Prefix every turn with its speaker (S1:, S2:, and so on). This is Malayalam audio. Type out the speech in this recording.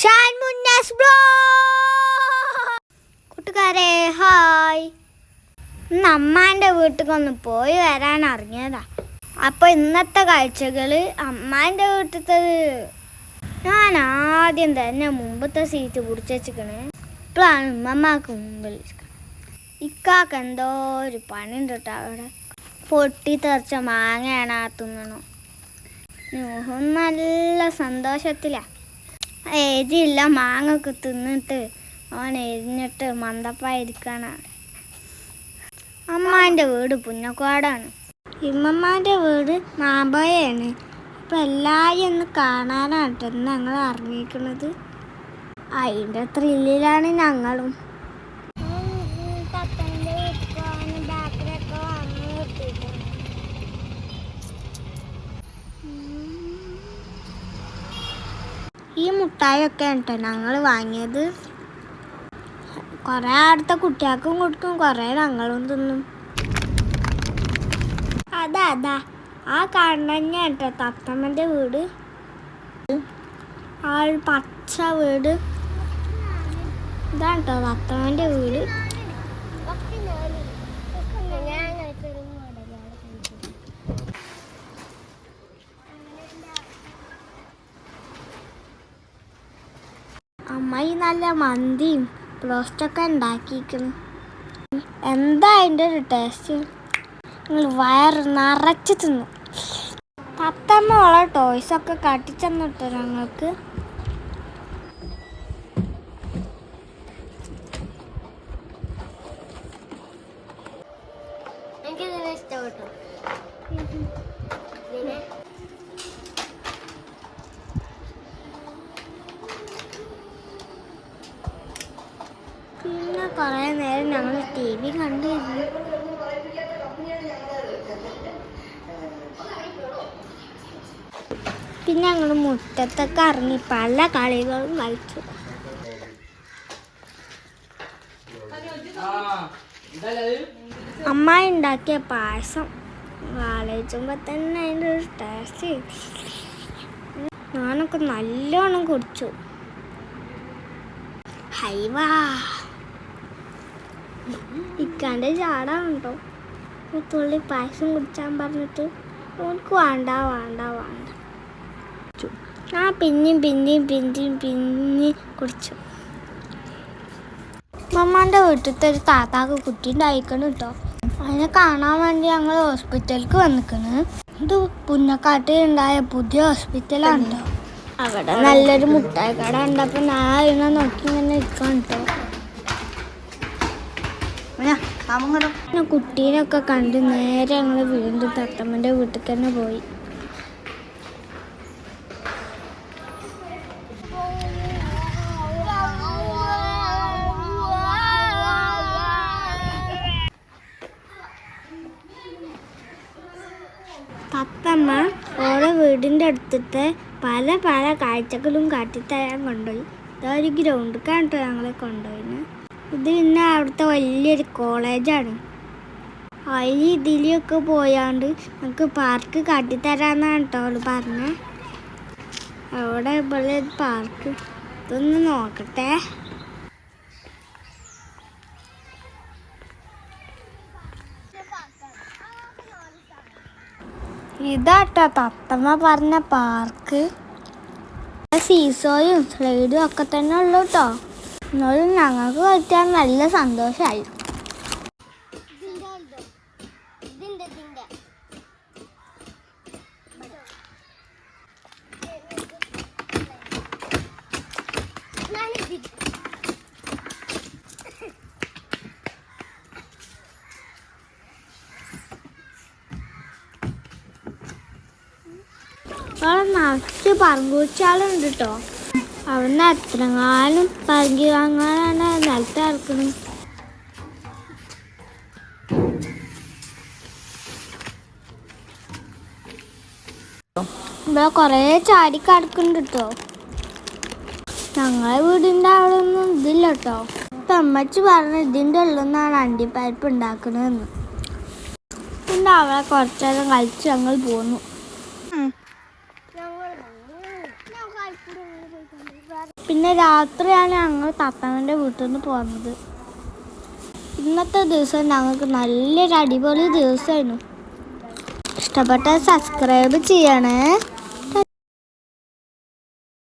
S1: ഷാൻ മുന്നാസ് ബ്ലോ. കൂട്ടുകാരെ ഹായ്. ഇന്ന് അമ്മാന്റെ വീട്ടിലൊന്ന് പോയി വരാൻ അറിഞ്ഞതാ. അപ്പോൾ ഇന്നത്തെ കാഴ്ചകൾ അമ്മാന്റെ വീട്ടിലത്തത് ഞാൻ ആദ്യം തന്നെ മുമ്പത്തെ സീറ്റ് പിടിച്ച് വെച്ചിക്കണ് ഇപ്പോഴാണ് ഉമ്മമാക്ക് മുമ്പിൽ ഇക്കാക്ക് എന്തോ ഒരു പണിയുണ്ട് കേട്ടോ അവിടെ. പൊട്ടി തെറിച്ച മാങ്ങയാണ് ആ തിന്നണു നല്ല സന്തോഷത്തിലാ. ഏജില്ല മാങ്ങൊക്കെ തിന്നിട്ട് അവൻ എരിഞ്ഞിട്ട് മന്ദപ്പായിരിക്കാണ് അമ്മാന്റെ വീട് പുന്നക്കാടാണ്. ഇമ്മമ്മാന്റെ വീട് മാമ്പയാണ് അപ്പം എല്ലാവരും ഒന്ന് കാണാനാണ് ഞങ്ങൾ അറിഞ്ഞിരിക്കുന്നത് അതിന്റെ ത്രില്ലിലാണ് ഞങ്ങളും. ഈ മുട്ടായൊക്കെ കേട്ടോ ഞങ്ങൾ വാങ്ങിയത്. കുറേ അടുത്ത കുട്ടികൾക്കും കൊടുക്കും കുറേ ഞങ്ങളും തിന്നും. അതാ അതാ. ആ കാണുന്ന കേട്ടോ തത്തമ്മന്റെ വീട്. ആ പച്ച വീട്. ഇതാണ് കേട്ടോ തത്തമ്മന്റെ വീട്. അമ്മായി നല്ല മന്തിയും ബ്രോസ്റ്റൊക്കെ ഉണ്ടാക്കിയിരിക്കുന്നു. എന്താ അതിന്റെ ഒരു ടേസ്റ്റ് നിങ്ങൾ വയറ് നിറച്ച് തിന്നു. പത്തമ്മ ഉള്ള ടോയ്സൊക്കെ കട്ടിച്ചെന്നിട്ട് ഞങ്ങൾക്ക്? കുറേ നേരം ഞങ്ങൾ ടി വി കണ്ടിരുന്നു പിന്നെ ഞങ്ങൾ മുറ്റത്തൊക്കെ ഇറങ്ങി പല കളികളും കളിച്ചു. അമ്മ ഉണ്ടാക്കിയ പായസം. ആലോചിച്ചുമ്പോൾ തന്നെ അതിന്റെ ഒരു ടേസ്റ്റ് ഞാനൊക്കെ നല്ലോണം കുടിച്ചു. ഹൈവാ. ഇക്കാന്റെ ചാടാണ് കേട്ടോ ഒരു തുള്ളി പായസം കുടിച്ചാൻ പറഞ്ഞിട്ട് ഓനക്ക് വേണ്ട വേണ്ട വേണ്ട. ആ പിന്നെയും പിന്നെയും പിന്നെയും പിന്നെയും കുടിച്ചു. മമ്മാന്റെ വീട്ടിലത്തെ ഒരു താത്താക്ക് കുട്ടി ഉണ്ടായിക്കണം കേട്ടോ. അതിനെ കാണാൻ വേണ്ടി ഞങ്ങൾ ഹോസ്പിറ്റലിലേക്ക് വന്നിക്കണ്. ഇത് പുന്നക്കാട്ടിൽ ഉണ്ടായ പുതിയ ഹോസ്പിറ്റലാണ് കേട്ടോ. അവിടെ നല്ലൊരു മുട്ടായി കട ഞാൻ അതിനെ നോക്കി ഇങ്ങനെ നിൽക്കാൻ കേട്ടോ. പിന്നെ കുട്ടീനൊക്കെ കണ്ട് നേരെ ഞങ്ങൾ വീണ്ടും തത്തമ്മന്റെ വീട്ടിൽ തന്നെ പോയി. തത്തമ്മ ഓരോ വീടിന്റെ അടുത്തത്തെ പല പല കാഴ്ചകളും കാട്ടിത്തരാൻ കൊണ്ടുപോയി. ഇതൊരു ഗ്രൗണ്ട് കണ്ടോ ഞങ്ങളെ കൊണ്ടുപോയിന്. ഇത് പിന്നെ അവിടുത്തെ വലിയൊരു കോളേജാണ്. അതിൽ ഇതിലൊക്കെ പോയാണ്ട് നമുക്ക് പാർക്ക് കാട്ടിത്തരാന്നാണ് കേട്ടോ അവൾ പറഞ്ഞത് അവിടെ ഇവിടെ പാർക്ക് ഇതൊന്ന് നോക്കട്ടെ. ഇതാട്ടോ തത്തമ്മ പറഞ്ഞ പാർക്ക് സീസോയും സ്ലൈഡും ഒക്കെ തന്നെ ഉള്ളൂ കേട്ടോ എന്നാലും ഞങ്ങൾക്ക് കളിക്കാൻ നല്ല സന്തോഷമായി അവിടെ നിറച്ച് പറങ്കൂച്ചാളുണ്ട് കേട്ടോ അവിടുന്ന് അത്രങ്ങാലും പറങ്കി വാങ്ങാനാണ് നിലത്ത് ഇറക്കുന്നത് ഇവിടെ കുറേ ചാടി കിടക്കുന്നുണ്ട് കേട്ടോ ഞങ്ങളെ വീടിന്റെ അവിടെ ഒന്നും ഇതില്ല കേട്ടോ അമ്മച്ചി പറഞ്ഞ ഇതിന്റെ നിന്നാണ് അണ്ടിപ്പരിപ്പ് ഉണ്ടാക്കണതെന്ന്. പിന്നെ അവിടെ കുറച്ചേരം കളിച്ച് ഞങ്ങൾ പോന്നു. പിന്നെ രാത്രിയാണ് ഞങ്ങൾ തത്തമ്മന്റെ വീട്ടിൽ നിന്ന് പോകുന്നത് ഇന്നത്തെ ദിവസം ഞങ്ങൾക്ക് നല്ലൊരു അടിപൊളി ദിവസമായിരുന്നു. ഇഷ്ടപ്പെട്ട സബ്സ്ക്രൈബ് ചെയ്യണേ.